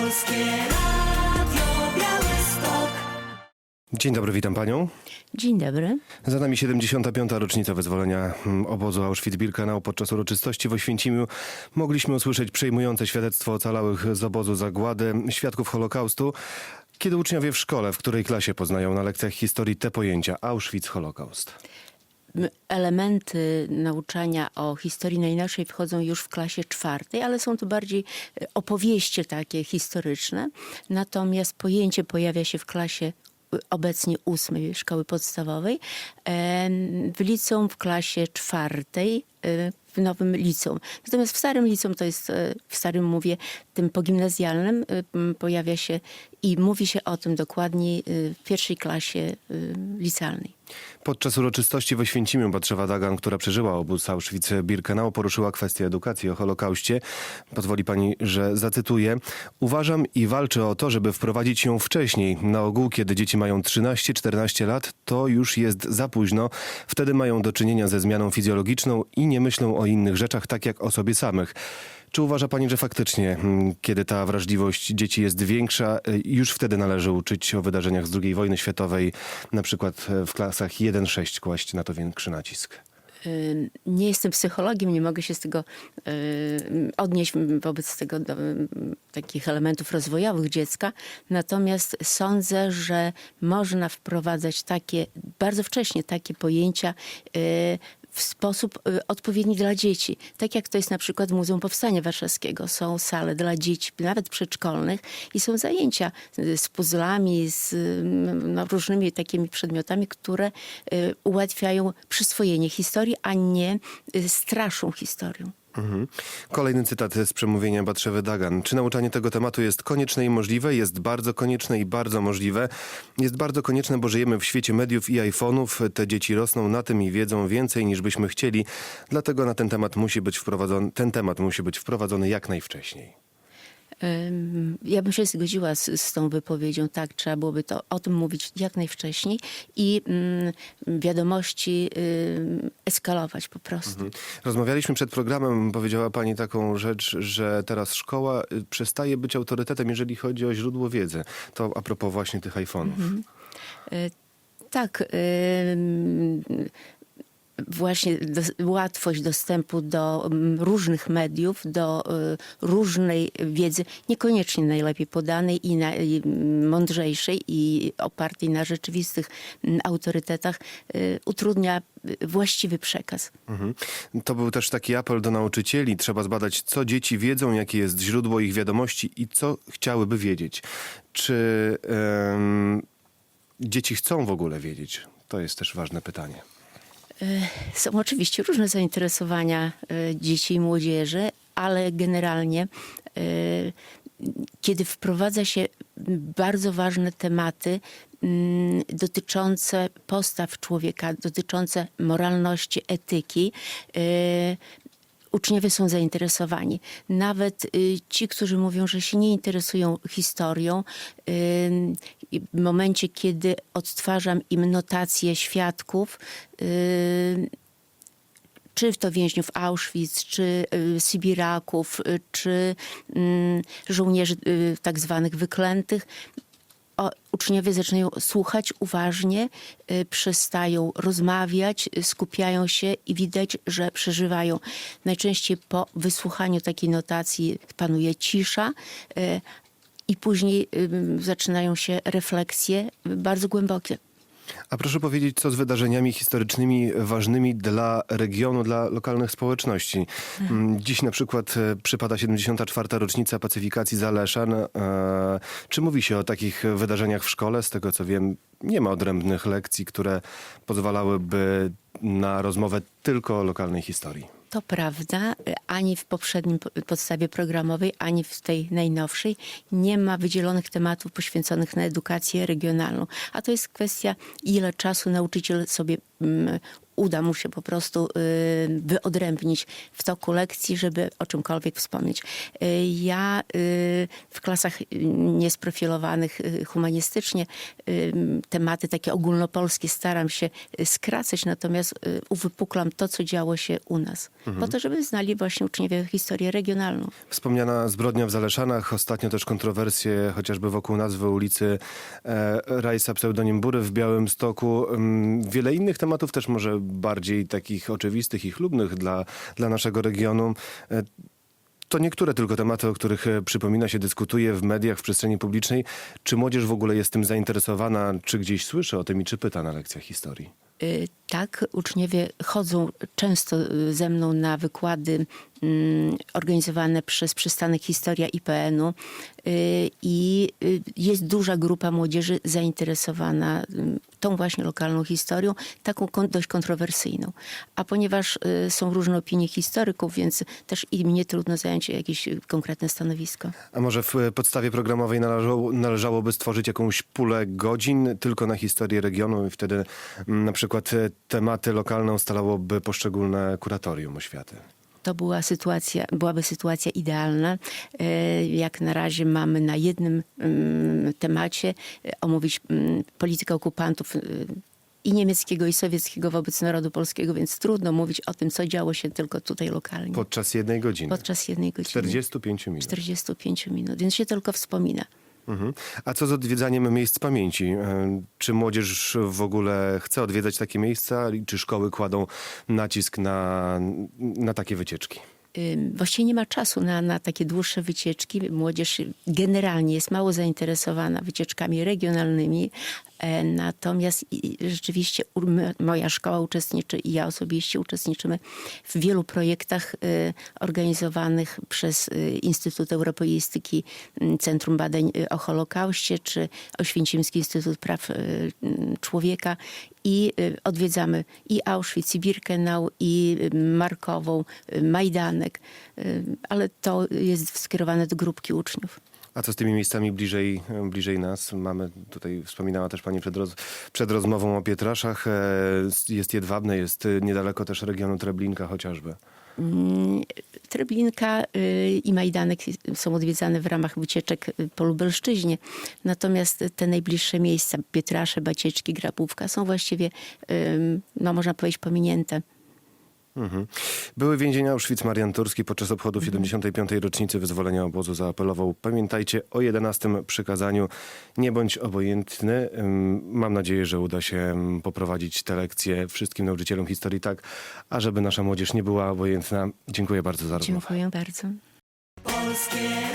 Polskie Radio Białystok. Dzień dobry, witam panią. Dzień dobry. Za nami 75. rocznica wyzwolenia obozu Auschwitz-Birkenau. Podczas uroczystości w Oświęcimiu mogliśmy usłyszeć przejmujące świadectwo ocalałych z obozu zagłady, świadków Holokaustu. Kiedy uczniowie w szkole, w której klasie poznają na lekcjach historii te pojęcia Auschwitz-Holokaust? Elementy nauczania o historii najnowszej wchodzą już w klasie czwartej, ale są to bardziej e, opowieści takie historyczne. Natomiast pojęcie pojawia się w klasie obecnie ósmej szkoły podstawowej, w liceum w klasie czwartej, w nowym liceum. Natomiast w starym liceum, to jest, e, w starym mówię, tym pogimnazjalnym, m, pojawia się i mówi się o tym dokładniej w pierwszej klasie licealnej. Podczas uroczystości w Oświęcimiu Batrzewa Dagan, która przeżyła obóz Auschwitz-Birkenau, poruszyła kwestię edukacji o Holokauście. Pozwoli pani, że zacytuję. Uważam i walczę o to, żeby wprowadzić ją wcześniej. Na ogół, kiedy dzieci mają 13-14 lat, to już jest za późno. Wtedy mają do czynienia ze zmianą fizjologiczną i nie myślą o innych rzeczach tak jak o sobie samych. Czy uważa pani, że faktycznie, mm, kiedy ta wrażliwość dzieci jest większa, y, już wtedy należy uczyć o wydarzeniach z II wojny światowej, na przykład e, w klasach 1-6 kłaść na to większy nacisk? Y, Nie jestem psychologiem, nie mogę się z tego y, odnieść wobec tego do y, takich elementów rozwojowych dziecka. Natomiast sądzę, że można wprowadzać takie, bardzo wcześnie takie pojęcia w sposób y, odpowiedni dla dzieci. Tak jak to jest na przykład w Muzeum Powstania Warszawskiego. Są sale dla dzieci, nawet przedszkolnych i są zajęcia z puzzlami, z y, no, różnymi takimi przedmiotami, które y, ułatwiają przyswojenie historii, a nie y, straszą historią. Mhm. Kolejny cytat z przemówienia Batrzewy Dagan. Czy nauczanie tego tematu jest konieczne i możliwe? Jest bardzo konieczne i bardzo możliwe. Jest bardzo konieczne, bo żyjemy w świecie mediów i iPhone'ów. Te dzieci rosną na tym i wiedzą więcej niż byśmy chcieli. Dlatego na ten temat musi być wprowadzony, ten temat musi być wprowadzony jak najwcześniej. Ja bym się zgodziła z, z tą wypowiedzią. Tak, trzeba byłoby to o tym mówić jak najwcześniej i mm, wiadomości ym, eskalować po prostu. Rozmawialiśmy przed programem, powiedziała pani taką rzecz, że teraz szkoła y, przestaje być autorytetem, jeżeli chodzi o źródło wiedzy. To a propos właśnie tych iPhone'ów. Y, Tak. Właśnie dos- łatwość dostępu do mm, różnych mediów, do y, różnej wiedzy, niekoniecznie najlepiej podanej i, na, i mądrzejszej i opartej na rzeczywistych mm, autorytetach, y, utrudnia y, właściwy przekaz. Mhm. To był też taki apel do nauczycieli. Trzeba zbadać, co dzieci wiedzą, jakie jest źródło ich wiadomości i co chciałyby wiedzieć. Czy dzieci chcą w ogóle wiedzieć? To jest też ważne pytanie. Są oczywiście różne zainteresowania e, dzieci i młodzieży, ale generalnie e, kiedy wprowadza się bardzo ważne tematy mm, dotyczące postaw człowieka, dotyczące moralności, etyki, e, uczniowie są zainteresowani. Nawet y, ci, którzy mówią, że się nie interesują historią, y, w momencie, kiedy odtwarzam im notacje świadków, y, czy to więźniów Auschwitz, czy Sybiraków, y, czy mm, żołnierzy tak zwanych wyklętych, o, uczniowie zaczynają słuchać uważnie, y, przestają rozmawiać, y, skupiają się i widać, że przeżywają. Najczęściej po wysłuchaniu takiej notacji panuje cisza. y, I później zaczynają się refleksje bardzo głębokie. A proszę powiedzieć, co z wydarzeniami historycznymi ważnymi dla regionu, dla lokalnych społeczności? Mm, Dziś na przykład e, przypada 74. rocznica pacyfikacji Zalesza. No, e, Czy mówi się o takich wydarzeniach w szkole? Z tego co wiem, nie ma odrębnych lekcji, które pozwalałyby na rozmowę tylko o lokalnej historii. To prawda, y, ani w poprzednim po- podstawie programowej, ani w tej najnowszej nie ma wydzielonych tematów poświęconych na edukację regionalną. A to jest kwestia, ile czasu nauczyciel sobie mm, uda mu się po prostu y, wyodrębnić w toku lekcji, żeby o czymkolwiek wspomnieć. Y, Ja y, w klasach niesprofilowanych humanistycznie tematy takie ogólnopolskie staram się skracać, natomiast uwypuklam to, co działo się u nas. Po to, żeby znali właśnie uczniowie historię regionalną. Wspomniana zbrodnia w Zaleszanach, ostatnio też kontrowersje chociażby wokół nazwy ulicy e, Rajsa pseudonim Bury w Białymstoku. Mm, Wiele innych tematów też może bardziej takich oczywistych i chlubnych dla, dla naszego regionu. E, To niektóre tylko tematy, o których e, przypomina się, dyskutuje w mediach, w przestrzeni publicznej. Czy młodzież w ogóle jest tym zainteresowana, czy gdzieś słyszy o tym i czy pyta na lekcjach historii? Y, Tak, uczniowie chodzą często y, ze mną na wykłady organizowane przez przystanek Historia IPN-u y, i y, jest duża grupa młodzieży zainteresowana ym, tą właśnie lokalną historią, taką dość kontrowersyjną. A ponieważ y, są różne opinie historyków, więc też im nie trudno zająć jakieś y, konkretne stanowisko. A może w podstawie programowej należało, należałoby stworzyć jakąś pulę godzin tylko na historię regionu i wtedy mm, na przykład tematy lokalne ustalałoby poszczególne kuratorium oświaty? To była sytuacja, byłaby sytuacja idealna. E, Jak na razie mamy na jednym mm, temacie e, omówić mm, politykę okupantów e, i niemieckiego, i sowieckiego wobec narodu polskiego, więc trudno mówić o tym, co działo się tylko tutaj lokalnie. Podczas jednej godziny. podczas jednej godziny. 45 minut. 45 minut, więc się tylko wspomina. Mhm. A co z odwiedzaniem miejsc pamięci? E, Czy młodzież w ogóle chce odwiedzać takie miejsca? Czy szkoły kładą nacisk na, na takie wycieczki? Właściwie nie ma czasu na, na takie dłuższe wycieczki. Młodzież generalnie jest mało zainteresowana wycieczkami regionalnymi. E, Natomiast rzeczywiście moja szkoła uczestniczy i ja osobiście uczestniczymy w wielu projektach e, organizowanych przez e, Instytut Europeistyki, Centrum Badań o Holokauście czy Oświęcimski Instytut Praw Człowieka i odwiedzamy i Auschwitz, i Birkenau, i Markową, Majdanek, ale to jest skierowane do grupki uczniów. A co z tymi miejscami bliżej, bliżej nas? Mamy tutaj, wspominała też pani przed, roz, przed rozmową o Pietraszach. e, Jest Jedwabne, jest niedaleko też regionu Treblinka chociażby. Mm, Treblinka y, i Majdanek są odwiedzane w ramach wycieczek y, po Lubelszczyźnie. Natomiast te najbliższe miejsca, Pietrasze, Bacieczki, Grabówka są właściwie, no można powiedzieć, pominięte. Mhm. Były więzienia Auschwitz-Marian Turski podczas obchodów 75. rocznicy wyzwolenia obozu zaapelował. Pamiętajcie o 11 przykazaniu. Nie bądź obojętny. Mam nadzieję, że uda się poprowadzić te lekcje wszystkim nauczycielom historii tak, ażeby nasza młodzież nie była obojętna. Dziękuję bardzo za rozmowę. Dziękuję bardzo. Polskie